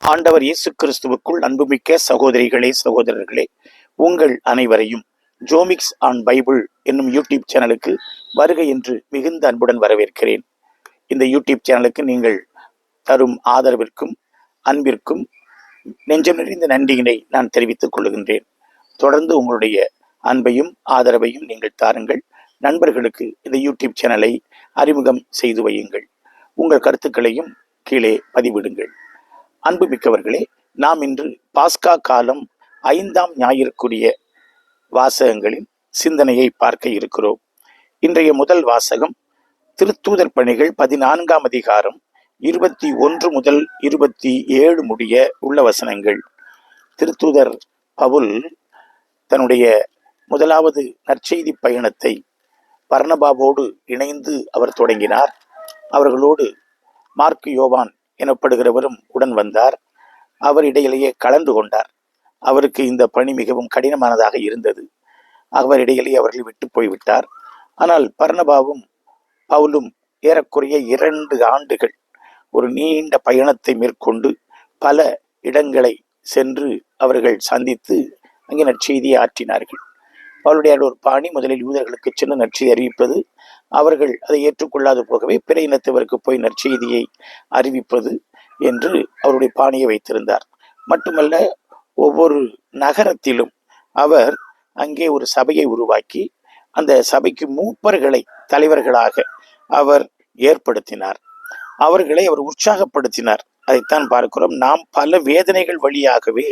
ஆண்டவர் இயேசு கிறிஸ்துவுக்குள் அன்புமிக்க சகோதரிகளே சகோதரர்களே உங்கள் அனைவரையும் ஜோமிக்ஸ் ஆன் பைபிள் என்னும் யூடியூப் சேனலுக்கு வருகை என்று மிகுந்த அன்புடன் வரவேற்கிறேன். இந்த யூடியூப் சேனலுக்கு நீங்கள் தரும் ஆதரவிற்கும் அன்பிற்கும் நெஞ்சம் நிறைந்த நன்றியினை நான் தெரிவித்துக் கொள்கின்றேன். தொடர்ந்து உங்களுடைய அன்பையும் ஆதரவையும் நீங்கள் தாருங்கள். நண்பர்களுக்கு இந்த யூடியூப் சேனலை அறிமுகம் செய்து வையுங்கள். உங்கள் கருத்துக்களையும் கீழே பதிவிடுங்கள். அன்பு மிக்கவர்களே நாம் இன்று பாஸ்கா காலம் ஐந்தாம் ஞாயிற்குரிய வாசகங்களின் சிந்தனையை பார்க்க இருக்கிறோம். இன்றைய முதல் வாசகம் திருத்தூதர் பணிகள் பதினான்காம் அதிகாரம் இருபத்தி ஒன்று முதல் இருபத்தி ஏழு முடிய உள்ள வசனங்கள். திருத்தூதர் பவுல் தன்னுடைய முதலாவது நற்செய்தி பயணத்தை பர்ணபாவோடு இணைந்து அவர் தொடங்கினார். அவர்களோடு மார்க் யோவான் எனப்படுகிறவரும் உடன் வந்தார். அவர் இடையிலேயே கலந்து கொண்டார். அவருக்கு இந்த பணி மிகவும் கடினமானதாக இருந்தது. அவர் இடையிலேயே அவர்கள் விட்டு போய்விட்டார். ஆனால் பர்ணபாவும் பவுலும் ஏறக்குறைய இரண்டு ஆண்டுகள் ஒரு நீண்ட பயணத்தை மேற்கொண்டு பல இடங்களை சென்று அவர்கள் சந்தித்து அங்கே நற்செய்தியை ஆற்றினார்கள். அவருடைய ஒரு பாணி முதலில் யூதர்களுக்கு சென்று நற்செய்தி அறிவிப்பது அவர்கள் அதை ஏற்றுக்கொள்ளாது போகவே பிற இனத்தவருக்கு போய் நற்செய்தியை அறிவிப்பது என்று அவருடைய பாணியை வைத்திருந்தார். மட்டுமல்ல ஒவ்வொரு நகரத்திலும் அவர் அங்கே ஒரு சபையை உருவாக்கி அந்த சபைக்கு மூப்பர்களை தலைவர்களாக அவர் ஏற்படுத்தினார். அவர்களை அவர் உற்சாகப்படுத்தினார். அதைத்தான் பார்க்கிறோம். நாம் பல வேதனைகள் வழியாகவே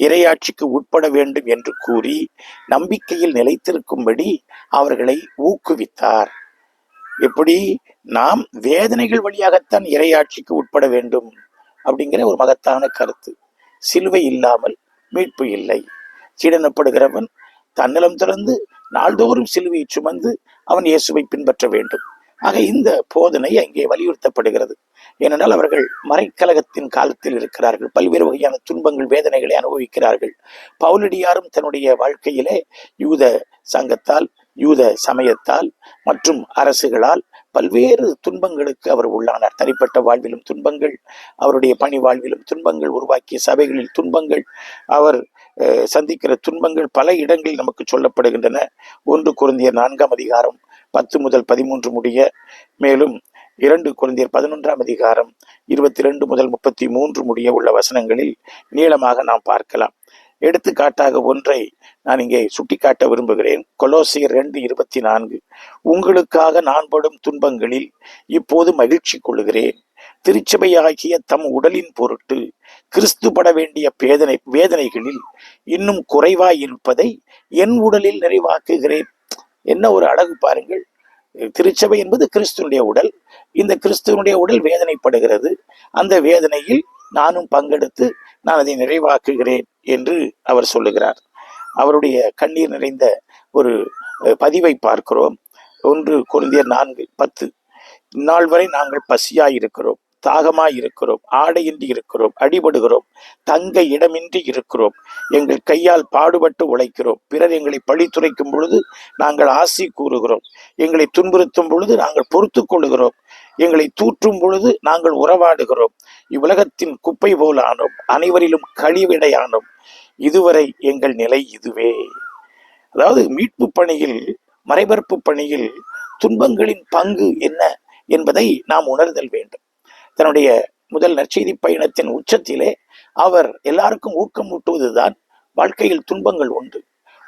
இரையாட்சிக்கு உட்பட வேண்டும் என்று கூறி நம்பிக்கையில் நிலைத்திருக்கும்படி அவர்களை ஊக்குவித்தார். எப்படி நாம் வேதனைகள் வழியாகத்தான் இரையாட்சிக்கு உட்பட வேண்டும் அப்படிங்கிற ஒரு மகத்தான கருத்து. சிலுவை இல்லாமல் மீட்பு இல்லை. சீடனப்படுகிறவன் தன்னலம் திறந்து நாள்தோறும் சிலுவையை சுமந்து அவன் இயேசுவை பின்பற்ற வேண்டும். ஆக இந்த போதனை அங்கே வலியுறுத்தப்படுகிறது. ஏனென்றால் அவர்கள் மறைக்கலகத்தின் காலத்தில் இருக்கிறார்கள். பல்வேறு வகையான துன்பங்கள் வேதனைகளை அனுபவிக்கிறார்கள். பவுலடியாரும் தன்னுடைய வாழ்க்கையிலே யூத சங்கத்தால் யூத சமயத்தால் மற்றும் அரசுகளால் பல்வேறு துன்பங்களுக்கு அவர் உள்ளானார். தனிப்பட்ட வாழ்விலும் துன்பங்கள் அவருடைய பணி வாழ்விலும் துன்பங்கள் உருவாக்கிய சபைகளில் துன்பங்கள் அவர் சந்திக்கிற துன்பங்கள் பல இடங்களில் நமக்கு சொல்லப்படுகின்றன. ஒன்று குருந்திய நான்காம் அதிகாரம் பத்து முதல் பதிமூன்று முடிய மேலும் இரண்டு குழந்தையர் பதினொன்றாம் அதிகாரம் இருபத்தி ரெண்டு முதல் முப்பத்தி மூன்று முடிய உள்ள வசனங்களில் நீளமாக நாம் பார்க்கலாம். எடுத்துக்காட்டாக ஒன்றை நான் இங்கே சுட்டிக்காட்ட விரும்புகிறேன். கொலோசியர் ரெண்டு இருபத்தி நான்கு. உங்களுக்காக நான் படும் துன்பங்களில் இப்போது மகிழ்ச்சி கொள்கிறேன் திருச்சபையாகிய தம் உடலின் பொருட்டு கிறிஸ்து பட வேண்டிய பேதனை வேதனைகளில் இன்னும் குறைவாய் இருப்பதை என் உடலில் நிறைவாக்குகிறேன். என்ன ஒரு அழகு பாருங்கள். திருச்சபை என்பது கிறிஸ்துவனுடைய உடல். இந்த கிறிஸ்துவனுடைய உடல் வேதனைப்படுகிறது. அந்த வேதனையில் நானும் பங்கெடுத்து நான் அதை நிறைவாக்குகிறேன் என்று அவர் சொல்லுகிறார். அவருடைய கண்ணீர் நிறைந்த ஒரு பதிவை பார்க்கிறோம். ஒன்று குருந்தியர் நான்கு பத்து. இந்நாள் வரை நாங்கள் பசியாய் இருக்கிறோம் தாகமாய் இருக்கிறோம் ஆடையின்றி இருக்கிறோம் அடிபடுகிறோம் தங்க இடமின்றி இருக்கிறோம். எங்கள் கையால் பாடுபட்டு உழைக்கிறோம். பிறர் எங்களை பழித்துரைக்கும் பொழுது நாங்கள் ஆசி கூறுகிறோம். எங்களை துன்புறுத்தும் பொழுது நாங்கள் பொறுத்து கொள்கிறோம் எங்களை தூற்றும் பொழுது நாங்கள் உறவாடுகிறோம். இவ்வுலகத்தின் குப்பை போல் ஆனோம் அனைவரிலும் கழிவிடையானோம். இதுவரை எங்கள் நிலை இதுவே. அதாவது மீட்பு பணியில் மறைபரப்பு பணியில் துன்பங்களின் பங்கு என்ன என்பதை நாம் உணர்தல் வேண்டும். தன்னுடைய முதல் நற்செய்தி பயணத்தின் உச்சத்திலே அவர் எல்லாருக்கும் ஊக்கம் ஊட்டுவதுதான் வாழ்க்கையில் துன்பங்கள் உண்டு.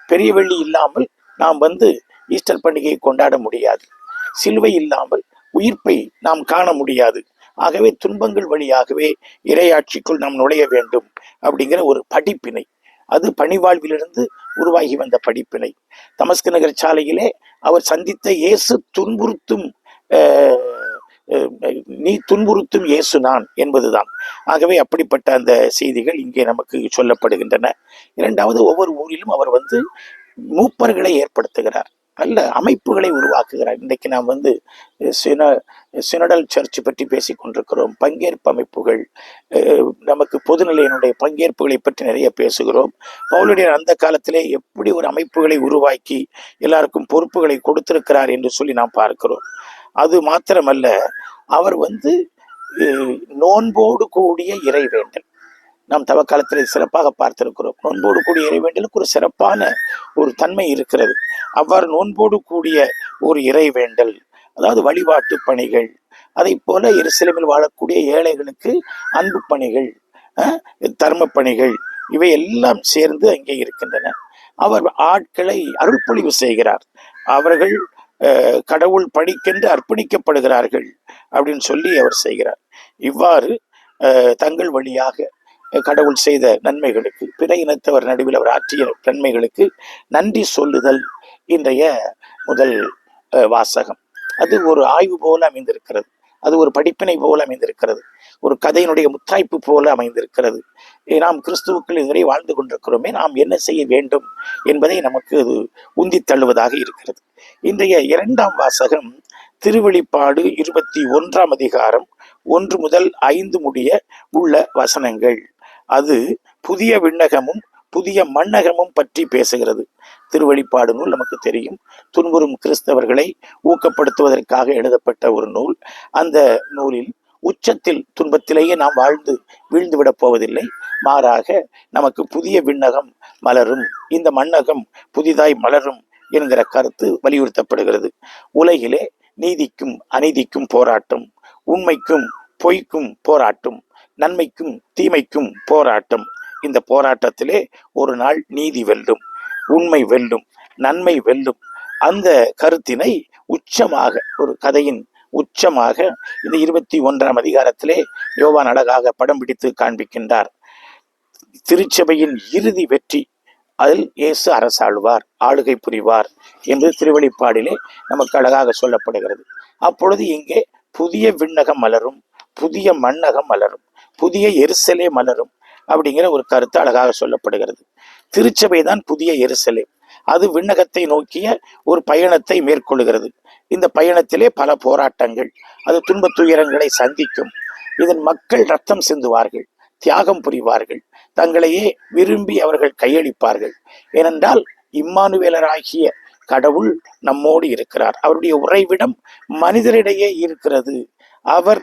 பெரிய வெள்ளி இல்லாமல் நாம் வந்து ஈஸ்டர் பண்டிகையை கொண்டாட முடியாது. சிலுவை இல்லாமல் உயிர்ப்பை நாம் காண முடியாது. ஆகவே துன்பங்கள் வழியாகவே இரையாட்சிக்குள் நாம் நுழைய வேண்டும் அப்படிங்கிற ஒரு படிப்பினை. அது பணிவாழ்விலிருந்து உருவாகி வந்த படிப்பினை. தமஸ்கு நகர் சாலையிலே அவர் சந்தித்த இயேசு துன்புறுத்தும் நீ துன்புறுத்தும் இயேசு நான் என்பதுதான். ஆகவே அப்படிப்பட்ட அந்த செய்திகள் இங்கே நமக்கு சொல்லப்படுகின்றன. இரண்டாவது ஒவ்வொரு ஊரிலும் அவர் வந்து மூப்பர்களை ஏற்படுத்துகிறார். நல்ல அமைப்புகளை உருவாக்குகிறார். இன்றைக்கு நாம் வந்து சின சினடல் சர்ச் பற்றி பேசி கொண்டிருக்கிறோம் பங்கேற்பு அமைப்புகள் நமக்கு பொதுநிலையினுடைய பங்கேற்புகளை பற்றி நிறைய பேசுகிறோம். பவுலுடைய அந்த காலத்திலே எப்படி ஒரு அமைப்புகளை உருவாக்கி எல்லாருக்கும் பொறுப்புகளை கொடுத்திருக்கிறார் என்று சொல்லி நாம் பார்க்கிறோம். அது மாத்திரமல்ல அவர் வந்து நோன்போடு கூடிய இறைவேண்டல் நாம் தவக்காலத்தில் சிறப்பாக பார்த்திருக்கிறோம். நோன்போடு கூடிய இறைவேண்டலுக்கு ஒரு சிறப்பான ஒரு தன்மை இருக்கிறது. அவ்வாறு நோன்போடு கூடிய ஒரு இறைவேண்டல் அதாவது வழிபாட்டு பணிகள் அதை போல எருசலேமில் வாழக்கூடிய ஏழைகளுக்கு அன்பு பணிகள் தர்ம பணிகள் இவை எல்லாம் சேர்ந்து அங்கே இருக்கின்றன. அவர் ஆட்களை அருள்பொழிவு செய்கிறார். அவர்கள் கடவுள் பணிக்கென்று அர்ப்பணிக்கப்படுகிறார்கள் அப்படின்னு சொல்லி அவர் செய்கிறார். இவ்வாறு தங்கள் வழியாக கடவுள் செய்த நன்மைகளுக்கு பிற இனத்தவர் நடுவில் அவர் ஆற்றிய நன்மைகளுக்கு நன்றி சொல்லுதல் இன்றைய முதல் வாசகம். அது ஒரு ஆய்வு போல அமைந்திருக்கிறது. அது ஒரு படிப்பினை போல அமைந்திருக்கிறது. ஒரு கதையினுடைய முத்தாய்ப்பு போல அமைந்திருக்கிறது. நாம் கிறிஸ்துவுக்குள் இதுவரை வாழ்ந்து கொண்டிருக்கிறோமே நாம் என்ன செய்ய வேண்டும் என்பதை நமக்கு அது உந்தி தள்ளுவதாக இருக்கிறது. இன்றைய இரண்டாம் வாசகம் திருவெளிப்பாடு இருபத்தி ஒன்றாம் அதிகாரம் ஒன்று முதல் ஐந்து முடிய உள்ள வசனங்கள். அது புதிய விண்ணகமும் புதிய மண்ணகமும் பற்றி பேசுகிறது. திருவழிப்பாடு நூல் நமக்கு தெரியும். துன்புறும் கிறிஸ்தவர்களை ஊக்கப்படுத்துவதற்காக எழுதப்பட்ட ஒரு நூல். அந்த நூலில் உச்சத்தில் துன்பத்திலேயே நாம் வாழ்ந்து வீழ்ந்துவிடப் போவதில்லை. மாறாக நமக்கு புதிய விண்ணகம் மலரும். இந்த மண்ணகம் புதிதாய் மலரும் என்கிற கருத்து வலியுறுத்தப்படுகிறது. உலகிலே நீதிக்கும் அநீதிக்கும் போராட்டம் உண்மைக்கும் பொய்க்கும் போராட்டம் நன்மைக்கும் தீமைக்கும் போராட்டம். இந்த போராட்டத்திலே ஒரு நாள் நீதி வெல்லும் உண்மை வெல்லும் நன்மை வெல்லும். அந்த கருத்தினை உச்சமாக ஒரு கதையின் உச்சமாக இந்த இருபத்தி ஒன்றாம் அதிகாரத்திலே யோவான் அழகாக படம் பிடித்து காண்பிக்கின்றார். திருச்சபையின் இறுதி வெற்றி அதில் இயேசு அரசாழ்வார் ஆளுகை புரிவார் என்று திருவெளிப்பாடிலே நமக்கு அழகாக சொல்லப்படுகிறது. அப்பொழுது இங்கே புதிய விண்ணகம் மலரும் புதிய மண்ணகம் மலரும். புதிய எரிசலே மலரும் அப்படிங்கிற ஒரு கருத்து அழகாக சொல்லப்படுகிறது. திருச்சபை தான் புதிய எரிசலே அது விண்ணகத்தை நோக்கிய ஒரு பயணத்தை மேற்கொள்கிறது. இந்த பயணத்திலே பல போராட்டங்கள் அது துன்பத் துயரங்களை சந்திக்கும். இதன் மக்கள் ரத்தம் சிந்துவார்கள் தியாகம் புரிவார்கள் தங்களையே விரும்பி அவர்கள் கையளிப்பார்கள். ஏனென்றால் இம்மானுவேலராகிய கடவுள் நம்மோடு இருக்கிறார். அவருடைய உறைவிடம் மனிதரிடையே இருக்கிறது. அவர்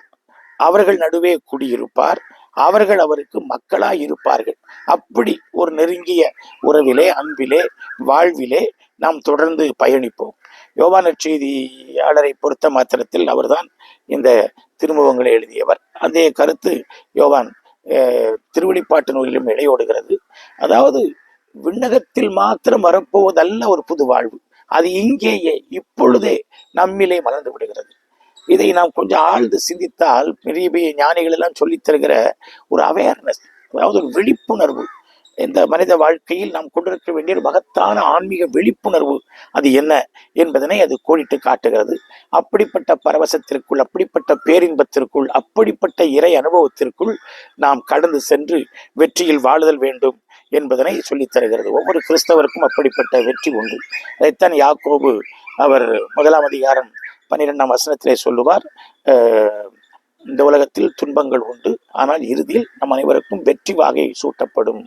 அவர்கள் நடுவே குடியிருப்பார். அவர்கள் அவருக்கு மக்களாய் இருப்பார்கள் அப்படி ஒரு நெருங்கிய உறவிலே அன்பிலே வாழ்விலே நாம் தொடர்ந்து பயணிப்போம். யோவான செய்தியாளரை பொறுத்த மாத்திரத்தில் அவர்தான் இந்த திருமுகங்களை எழுதியவர். அதே கருத்து யோவான் அஹ், திருவெளிப்பாட்டு நூலிலும் இடையோடுகிறது அதாவது விண்ணகத்தில் மாத்திரம் வரப்போவதல்ல ஒரு புது வாழ்வு. அது இங்கேயே இப்பொழுதே நம்மிலே மலர்ந்து விடுகிறது. இதை நாம் கொஞ்சம் ஆழ்ந்து சிந்தித்தால் பெரிய பெரிய ஞானிகள் எல்லாம் சொல்லித்தருகிற ஒரு அவேர்னஸ் அதாவது ஒரு விழிப்புணர்வு. இந்த மனித வாழ்க்கையில் நாம் கொண்டிருக்க வேண்டிய ஒரு மகத்தான ஆன்மீக விழிப்புணர்வு அது என்ன என்பதனை அது கோடிட்டு காட்டுகிறது. அப்படிப்பட்ட பரவசத்திற்குள் அப்படிப்பட்ட பேரின்பத்திற்குள் அப்படிப்பட்ட இறை அனுபவத்திற்குள் நாம் கடந்து சென்று வெற்றியில் வாழுதல் வேண்டும் என்பதனை சொல்லித் தருகிறது. ஒவ்வொரு கிறிஸ்தவருக்கும் அப்படிப்பட்ட வெற்றி உண்டு. அதைத்தான் யாக்கோபு அவர் முதலாம் அதிகாரம் பன்னிரெண்டாம் வசனத்திலே சொல்லுவார் இந்த உலகத்தில் துன்பங்கள் உண்டு. ஆனால் இறுதியில் நம் அனைவருக்கும் வெற்றி வாகை சூட்டப்படும்.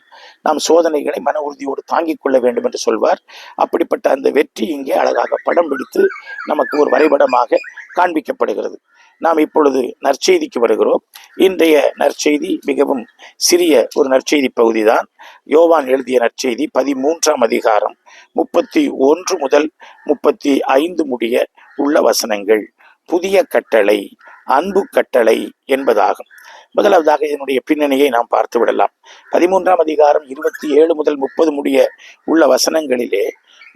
நாம் சோதனைகளை மன உறுதியோடு தாங்கிக் கொள்ள வேண்டும் என்று சொல்வார். அப்படிப்பட்ட அந்த வெற்றி இங்கே அழகாக படம் பிடித்து நமக்கு ஒரு வரைபடமாக காண்பிக்கப்படுகிறது. நாம் இப்பொழுது நற்செய்திக்கு வருகிறோம். இன்றைய நற்செய்தி மிகவும் சிறிய ஒரு நற்செய்தி பகுதிதான். யோவான் எழுதிய நற்செய்தி பதிமூன்றாம் அதிகாரம் முப்பத்தி ஒன்று முதல் முப்பத்தி ஐந்து முடிய உள்ள வசனங்கள் புதிய கட்டளை அன்பு கட்டளை என்பதாகும். முதலாவதாக இதனுடைய பின்னணியை நாம் பார்த்து விடலாம். பதிமூன்றாம் அதிகாரம் இருபத்தி ஏழு முதல் முப்பது முடிய உள்ள வசனங்களிலே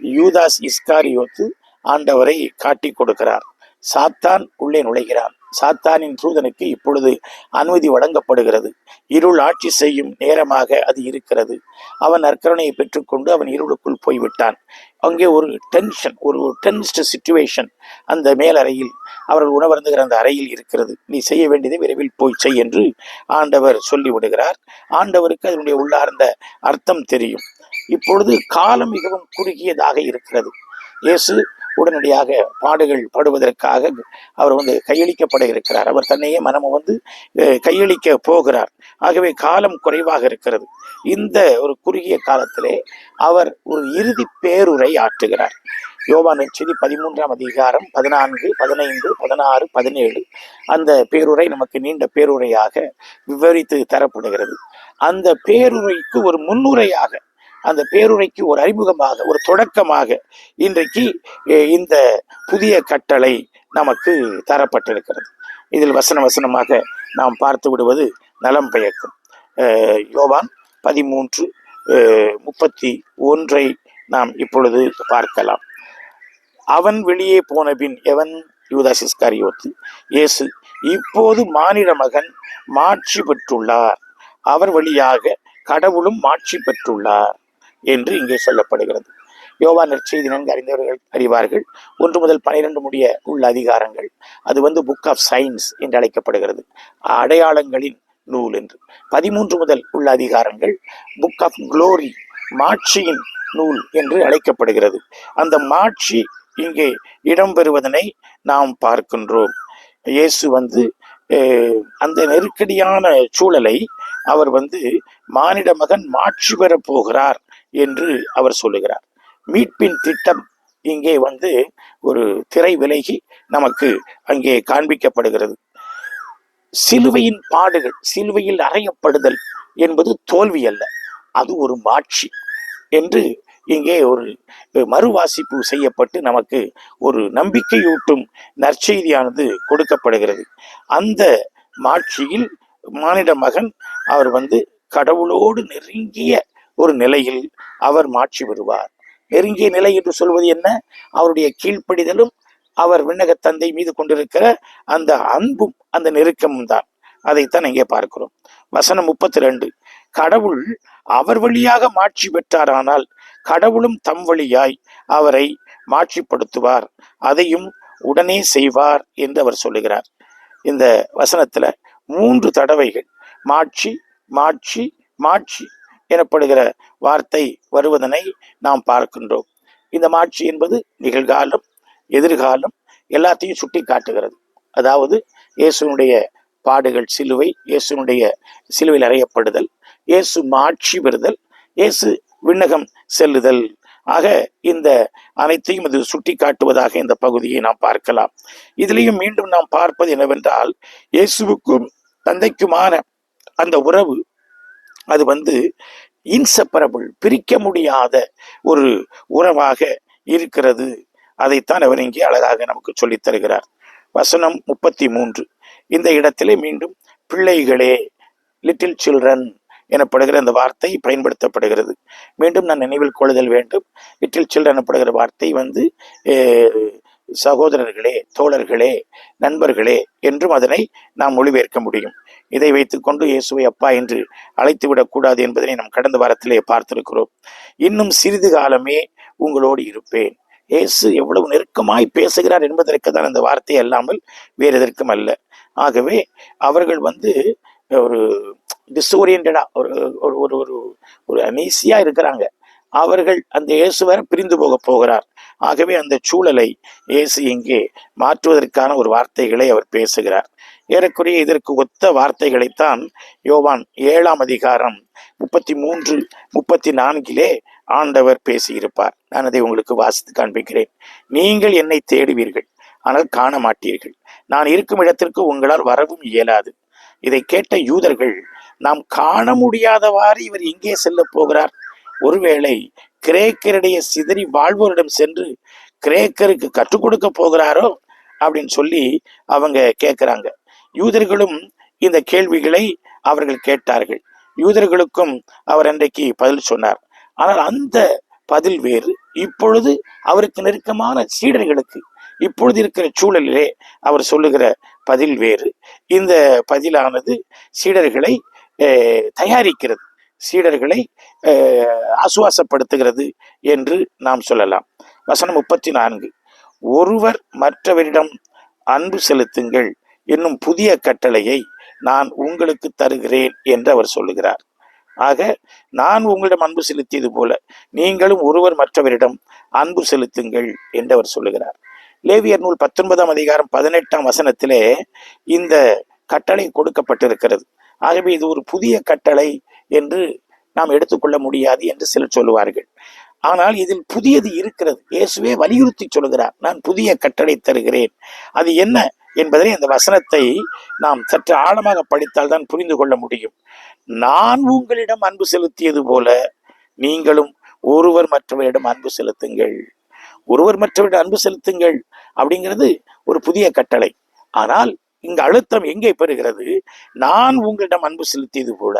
யூதாஸ் இஸ்காரியோத்து ஆண்டவரை காட்டி கொடுக்கிறார். சாத்தான் உள்ளே நுழைகிறான். சாத்தானின் தூதனுக்கு இப்பொழுது அனுமதி வழங்கப்படுகிறது. இருள் ஆட்சி செய்யும் நேரமாக அது இருக்கிறது. அவன் நற்கருணையை பெற்றுக்கொண்டு அவன் இருளுக்குள் போய்விட்டான். அங்கே ஒரு டென்ஷன் ஒரு டென்ஸ்டு சுச்சுவேஷன் அந்த மேலறையில் அவர்கள் உணவருந்துகிற அந்த அறையில் இருக்கிறது. நீ செய்ய வேண்டியதை விரைவில் போய் செய் என்று ஆண்டவர் சொல்லிவிடுகிறார். ஆண்டவருக்கு அதனுடைய உள்ளார்ந்த அர்த்தம் தெரியும். இப்பொழுது காலம் மிகவும் குறுகியதாக இருக்கிறது. இயேசு உடனடியாக பாடுகள் பாடுவதற்காக அவர் வந்து கையளிக்கப்பட இருக்கிறார். அவர் தன்னையே மனமும் வந்து கையளிக்க போகிறார். ஆகவே காலம் குறைவாக இருக்கிறது. இந்த ஒரு குறுகிய காலத்திலே அவர் ஒரு இறுதி பேருரை ஆற்றுகிறார். யோவான் செய்தி பதிமூன்றாம் அதிகாரம் பதினான்கு பதினைந்து பதினாறு பதினேழு அந்த பேருரை நமக்கு நீண்ட பேருரையாக விவரித்து தரப்படுகிறது. அந்த பேருரைக்கு ஒரு முன்னுரையாக அந்த பேருரைக்கு ஒரு அறிமுகமாக ஒரு தொடக்கமாக இன்றைக்கு இந்த புதிய கட்டளை நமக்கு தரப்பட்டிருக்கிறது. இதில் வசன வசனமாக நாம் பார்த்து விடுவது நலம் பயக்கும் யோவான் பதிமூன்று முப்பத்தி ஒன்றை நாம் இப்பொழுது பார்க்கலாம். அவன் வெளியே போன பின் எவன் யூதாசிஸ்காரியோத்து இயேசு இப்போது மானிட மகன் மாட்சி பெற்றுள்ளார். அவர் வழியாக கடவுளும் மாட்சி பெற்றுள்ளார். என்று இங்கே சொல்லப்படுகிறது. யோவான் நற்செய்தி நன்கு அறிந்தவர்கள் அறிவார்கள். ஒன்று முதல் பனிரெண்டு முடிய உள்ள அதிகாரங்கள். அது வந்து புக் ஆஃப் சயின்ஸ் என்று அழைக்கப்படுகிறது. அடையாளங்களின் நூல் என்று. பதிமூன்று முதல் உள்ள அதிகாரங்கள் புக் ஆஃப் குளோரி மாட்சியின் நூல் என்று அழைக்கப்படுகிறது. அந்த மாட்சி இங்கே இடம்பெறுவதனை நாம் பார்க்கின்றோம். இயேசு வந்து அந்த நெருக்கடியான சூழலை அவர் வந்து மானிட மகன் மாட்சி பெறப் போகிறார். என்று அவர் சொல்லுகிறார். மீட்பின் திட்டம் இங்கே வந்து ஒரு திரை விலகி நமக்கு அங்கே காண்பிக்கப்படுகிறது. சிலுவையின் பாடுகள் சிலுவையில் அறையப்படுதல் என்பது தோல்வி அல்ல அது ஒரு மாட்சி என்று இங்கே ஒரு மறுவாசிப்பு செய்யப்பட்டு நமக்கு ஒரு நம்பிக்கையூட்டும் நற்செய்தியானது கொடுக்கப்படுகிறது. அந்த மாட்சியில் மானிட மகன் அவர் வந்து கடவுளோடு நெருங்கிய ஒரு நிலையில் அவர் மாட்சி பெறுவார் நெருங்கிய நிலை என்று சொல்வது என்ன? அவருடைய கீழ்ப்படிதலும் அவர் விண்ணக தந்தை மீது கொண்டிருக்கிற அந்த அன்பும் அந்த நெருக்கமும் தான். அதைத்தான் இங்கே பார்க்கிறோம். வசனம் முப்பத்தி ரெண்டு கடவுள் அவர் வழியாக மாட்சி பெற்றாரானால் கடவுளும் தம் வழியாய் அவரை மாட்சிப்படுத்துவார் அதையும் உடனே செய்வார் என்று அவர் சொல்லுகிறார். இந்த வசனத்துல மூன்று தடவைகள் மாட்சி மாட்சி மாட்சி எனப்படுகிற வார்த்தை வருவதனை நாம் பார்க்கின்றோம். இந்த மாட்சி என்பது நிகழ்காலம் எதிர்காலம் எல்லாத்தையும் சுட்டி காட்டுகிறது அதாவது இயேசுனுடைய பாடுகள் சிலுவை இயேசுனுடைய சிலுவையில் அறையப்படுதல் இயேசு மாட்சி பெறுதல் இயேசு விண்ணகம் செல்லுதல். ஆக இந்த அனைத்தையும் இது சுட்டி காட்டுவதாக இந்த பகுதியை நாம் பார்க்கலாம். இதுலேயும் மீண்டும் நாம் பார்ப்பது என்னவென்றால் இயேசுவுக்கும் தந்தைக்குமான அந்த உறவு அது வந்து இன்செப்பரபிள் பிரிக்க முடியாத ஒரு உறவாக இருக்கிறது. அதைத்தான் அவர் இங்கே அழகாக நமக்கு சொல்லித் தருகிறார். வசனம் முப்பத்தி மூன்று இந்த இடத்திலே மீண்டும் பிள்ளைகளே லிட்டில் சில்ட்ரன் எனப்படுகிற அந்த வார்த்தை பயன்படுத்தப்படுகிறது. மீண்டும் நான் நினைவில் கொள்ளுதல் வேண்டும். லிட்டில் சில்ட்ரன் எனப்படுகிற வார்த்தை வந்து சகோதரர்களே தோழர்களே நண்பர்களே என்றும் அதனை நாம் மொழிபெயர்க்க முடியும். இதை வைத்துக்கொண்டு இயேசுவை அப்பா என்று அழைத்து விடக்கூடாது என்பதனை நாம் கடந்த வாரத்திலே பார்த்திருக்கிறோம். இன்னும் சிறிது காலமே உங்களோடு இருப்பேன். இயேசு எவ்வளவு நெருக்கமாய் பேசுகிறார் என்பதற்கு தான் அந்த வார்த்தை அல்லாமல் வேறு எதற்கும் அல்ல. ஆகவே அவர்கள் வந்து ஒரு டிஸ்ஓரியன்டா ஒரு ஒரு ஒரு ஒரு ஒரு அனீசியா இருக்கிறாங்க. அவர்கள் அந்த இயேசுவரை பிரிந்து போக போகிறார். ஆகவே அந்த சூழலை இயேசு இங்கே மாற்றுவதற்கான ஒரு வார்த்தைகளை அவர் பேசுகிறார். ஏறக்குறைய இதற்கு ஒத்த வார்த்தைகளைத்தான் யோவான் ஏழாம் அதிகாரம் முப்பத்தி மூன்று முப்பத்தி நான்கிலே ஆண்டவர் பேசியிருப்பார். நான் அதை உங்களுக்கு வாசித்து காண்பிக்கிறேன். நீங்கள் என்னை தேடுவீர்கள் ஆனால் காண மாட்டீர்கள் நான் இருக்கும் இடத்திற்கு உங்களால் வரவும் இயலாது. இதை கேட்ட யூதர்கள் நாம் காண முடியாதவாறு இவர் எங்கே செல்ல போகிறார். ஒருவேளை கிரேக்கரிடையே சிதறி வாழ்வோரிடம் சென்று கிரேக்கருக்கு கற்றுக் கொடுக்க போகிறாரோ அப்படின்னு சொல்லி அவங்க கேட்குறாங்க யூதர்களும் இந்த கேள்விகளை அவர்கள் கேட்டார்கள். யூதர்களுக்கும் அவர் அன்றைக்கு பதில் சொன்னார். ஆனால் அந்த பதில் வேறு. இப்பொழுது அவருக்கு நெருக்கமான சீடர்களுக்கு இப்பொழுது இருக்கிற சூழலிலே அவர் சொல்லுகிற பதில் வேறு. இந்த பதிலானது சீடர்களை தயாரிக்கிறது. சீடர்களை ஆசுவாசப்படுத்துகிறது என்று நாம் சொல்லலாம். வசனம் முப்பத்தி நான்கு ஒருவர் மற்றவரிடம் அன்பு செலுத்துங்கள் என்னும் புதிய கட்டளையை நான் உங்களுக்கு தருகிறேன் என்று அவர் சொல்லுகிறார். ஆக நான் உங்களிடம் அன்பு செலுத்தியது போல நீங்களும் ஒருவர் மற்றவரிடம் அன்பு செலுத்துங்கள் என்று அவர் சொல்லுகிறார். லேவியர் நூல் பத்தொன்பதாம் அதிகாரம் பதினெட்டாம் வசனத்திலே இந்த கட்டளை கொடுக்கப்பட்டிருக்கிறது. ஆகவே இது ஒரு புதிய கட்டளை என்று நாம் எடுத்துக்கொள்ள முடியாது என்று சிலர் சொல்லுவார்கள். ஆனால் இதில் புதியது இருக்கிறது. இயேசுவே வலியுறுத்தி சொல்கிறார் நான் புதிய கட்டளை தருகிறேன். அது என்ன என்பதை அந்த வசனத்தை நாம் சற்று ஆழமாக படித்தால் தான் புரிந்து கொள்ள முடியும். நான் உங்களிடம் அன்பு செலுத்தியது போல நீங்களும் ஒருவர் மற்றவரிடம் அன்பு செலுத்துங்கள். ஒருவர் மற்றவரிடம் அன்பு செலுத்துங்கள் அப்படிங்கிறது ஒரு புதிய கட்டளை. ஆனால் இங்கு அழுத்தம் எங்கே பெறுகிறது? நான் உங்களிடம் அன்பு செலுத்தியது போல.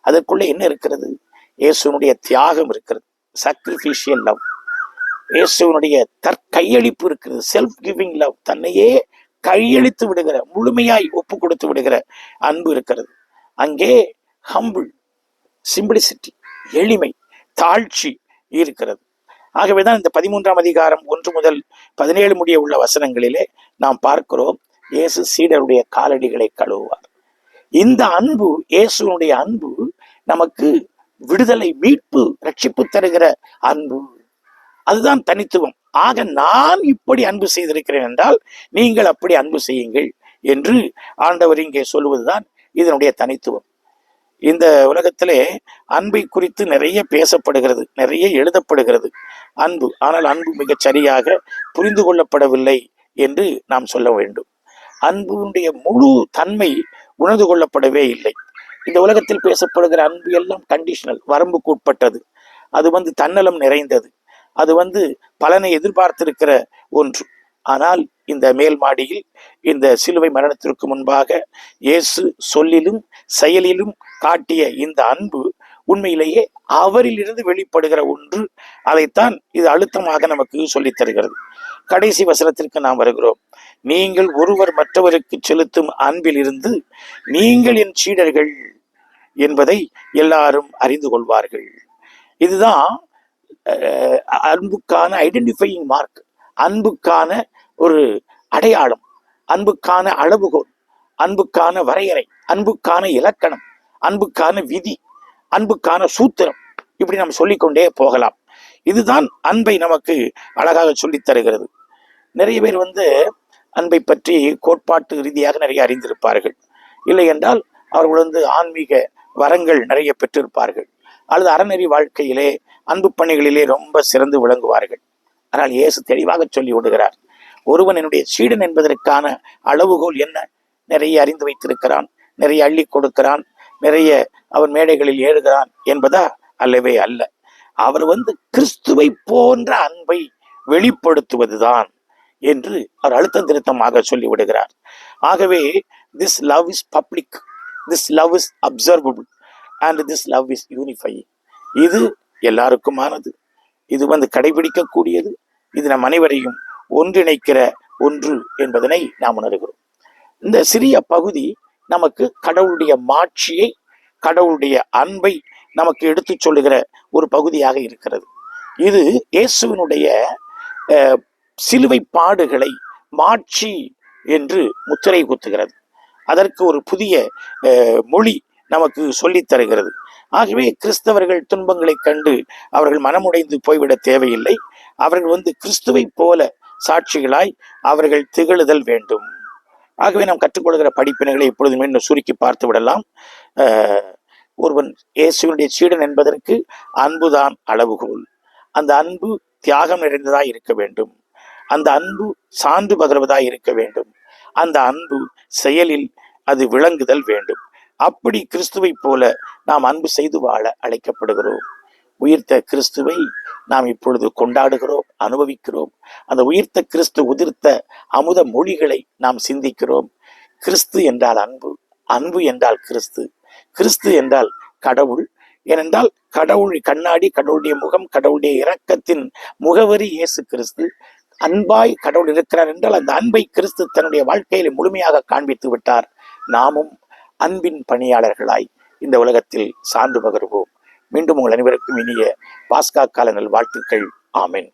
அதற்குள்ளே என்ன இருக்கிறது? இயேசுனுடைய தியாகம் இருக்கிறது. சாக்ரிஃபிஷியல் லவ் இயேசுனுடைய தற்கையளிப்பு இருக்கிறது. செல்ஃப் கிவிங் லவ் தன்னையே கையளித்து விடுகிற முழுமையாய் ஒப்பு கொடுத்து விடுகிற அன்பு இருக்கிறது. அங்கே ஹம்பிள் சிம்பிளிசிட்டி எளிமை தாழ்ச்சி இருக்கிறது. ஆகவேதான் இந்த பதிமூன்றாம் அதிகாரம் ஒன்று முதல் பதினேழு முடிய உள்ள வசனங்களிலே நாம் பார்க்கிறோம் இயேசு சீடருடைய காலடிகளை கழுவுவார். இந்த அன்பு இயேசுனுடைய அன்பு நமக்கு விடுதலை மீட்பு ரட்சிப்பு தருகிற அன்பு. அதுதான் தனித்துவம். ஆக நான் இப்படி அன்பு செய்திருக்கிறேன் என்றால் நீங்கள் அப்படி அன்பு செய்யுங்கள் என்று ஆண்டவர் இங்கே சொல்லுவதுதான் இதனுடைய தனித்துவம். இந்த உலகத்திலே அன்பை குறித்து நிறைய பேசப்படுகிறது நிறைய எழுதப்படுகிறது. அன்பு ஆனால் அன்பு மிகச் சரியாக புரிந்து கொள்ளப்படவில்லை என்று நாம் சொல்ல வேண்டும். அன்புடைய முழு தன்மை உணர்ந்து கொள்ளப்படவே இல்லை. இந்த உலகத்தில் பேசப்படுகிற அன்பு எல்லாம் கண்டிஷனல் வரம்புக்கு உட்பட்டது அது வந்து தன்னலம் நிறைந்தது. அது வந்து பலனை எதிர்பார்த்திருக்கிற ஒன்று. ஆனால் இந்த மேல் மாடியில் இந்த சிலுவை மரணத்திற்கு முன்பாக இயேசு சொல்லிலும் செயலிலும் காட்டிய இந்த அன்பு உண்மையிலேயே அவரிலிருந்து வெளிப்படுகிற ஒன்று அதைத்தான் இது அழுத்தமாக நமக்கு சொல்லித் தருகிறது. கடைசி வசனத்திற்கு நாம் வருகிறோம். நீங்கள் ஒருவர் மற்றவருக்கு செலுத்தும் அன்பிலிருந்து நீங்கள் என் சீடர்கள் என்பதை எல்லாரும் அறிந்து கொள்வார்கள். இதுதான் அன்புக்கான ஐடென்டிஃபையிங் மார்க் அன்புக்கான ஒரு அடையாளம் அன்புக்கான அளவுகோல் அன்புக்கான வரையறை அன்புக்கான இலக்கணம் அன்புக்கான விதி அன்புக்கான சூத்திரம். இப்படி நாம் சொல்லிக்கொண்டே போகலாம். இதுதான் அன்பை நமக்கு அழகாக சொல்லித் தருகிறது. நிறைய பேர் வந்து அன்பை பற்றி கோட்பாட்டு ரீதியாக நிறைய அறிந்திருப்பார்கள். இல்லை என்றால் அவர்கள் வந்து ஆன்மீக வரங்கள் நிறைய பெற்றிருப்பார்கள். அல்லது அறநெறி வாழ்க்கையிலே அன்பு பணிகளிலே ரொம்ப சிறந்து விளங்குவார்கள். ஆனால் இயேசு தெளிவாக சொல்லி விடுகிறார் ஒருவன் என்னுடைய சீடன் என்பதற்கான அளவுகோல் என்ன? நிறைய அறிந்து வைத்திருக்கிறான் நிறைய அள்ளி கொடுக்கிறான் நிறைய அவன் மேடைகளில் ஏறுகிறான் என்பதா அல்லவே அல்ல. அவர் வந்து கிறிஸ்துவை போன்ற அன்பை வெளிப்படுத்துவதுதான் என்று அவர் அழுத்த திருத்தமாக சொல்லிவிடுகிறார். ஆகவே this love is public this love is observable and this love is unify இது எல்லாருக்குமானது. இது வந்து கடைபிடிக்கக்கூடியது. இது நம் அனைவரையும் ஒன்றிணைக்கிற ஒன்று என்பதனை நாம் உணர்கிறோம். இந்த சிறிய பகுதி நமக்கு கடவுளுடைய மாட்சியை கடவுளுடைய அன்பை நமக்கு எடுத்துச் சொல்லுகிற ஒரு பகுதியாக இருக்கிறது. இது இயேசுவினுடைய சிலுவை பாடுகளை மாட்சி என்று முத்திரை குத்துகிறது. அதற்கு ஒரு புதிய மொழி நமக்கு சொல்லித் தருகிறது. ஆகவே கிறிஸ்தவர்கள் துன்பங்களைக் கண்டு அவர்கள் மனமுடைந்து போய்விட தேவையில்லை. அவர்கள் வந்து கிறிஸ்துவை போல சாட்சிகளாய் அவர்கள் திகழுதல் வேண்டும். ஆகவே நாம் கற்றுக்கொள்கிற படிப்பினைகளை எப்பொழுதுமே இன்னும் சுருக்கி பார்த்து விடலாம். ஒருவன் இயேசுவினுடைய சீடன் என்பதற்கு அன்புதான் அளவுகோல். அந்த அன்பு தியாகம் நிறைந்ததாக இருக்க வேண்டும். அந்த அன்பு சான்று பகர்வதாக இருக்க வேண்டும். அந்த அன்பு செயலில் அது விளங்குதல் வேண்டும். அப்படி கிறிஸ்துவைப் போல நாம் அன்பு செய்து வாழ அழைக்கப்படுகிறோம். உயிர்த்த கிறிஸ்துவை நாம் இப்பொழுது கொண்டாடுகிறோம் அனுபவிக்கிறோம். அந்த உயிர்த்த கிறிஸ்து உதிர்த்த அமுத மொழிகளை நாம் சிந்திக்கிறோம். கிறிஸ்து என்றால் அன்பு அன்பு என்றால் கிறிஸ்து கிறிஸ்து என்றால் கடவுள். ஏனென்றால் கடவுள் கண்ணாடி கடவுளுடைய முகம் கடவுளுடைய இரக்கத்தின் முகவரி இயேசு கிறிஸ்து. அன்பாய் கடவுள் இருக்கிறார் என்றால் அந்த அன்பை கிறிஸ்து தன்னுடைய வாழ்க்கையில முழுமையாக காண்பித்து விட்டார். நாமும் அன்பின் பணியாளர்களாய் இந்த உலகத்தில் சான்று பகர்வோம். மீண்டும் உங்கள் அனைவருக்கும் இனிய பாஸ்கா காலங்கள் வாழ்த்துக்கள். ஆமென்.